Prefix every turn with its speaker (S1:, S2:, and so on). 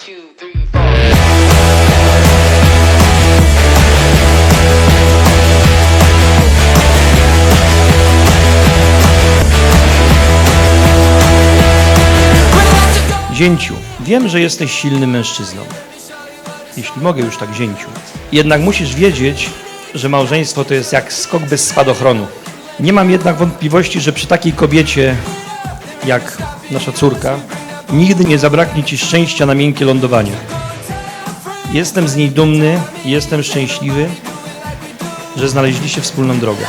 S1: two.
S2: Zięciu, wiem, że jesteś silnym mężczyzną. Jeśli mogę już tak zięciu. Jednak musisz wiedzieć, że małżeństwo to jest jak skok bez spadochronu. Nie mam jednak wątpliwości, że przy takiej kobiecie jak nasza córka nigdy nie zabraknie ci szczęścia na miękkie lądowanie. Jestem z niej dumny jestem szczęśliwy, że znaleźliście wspólną drogę.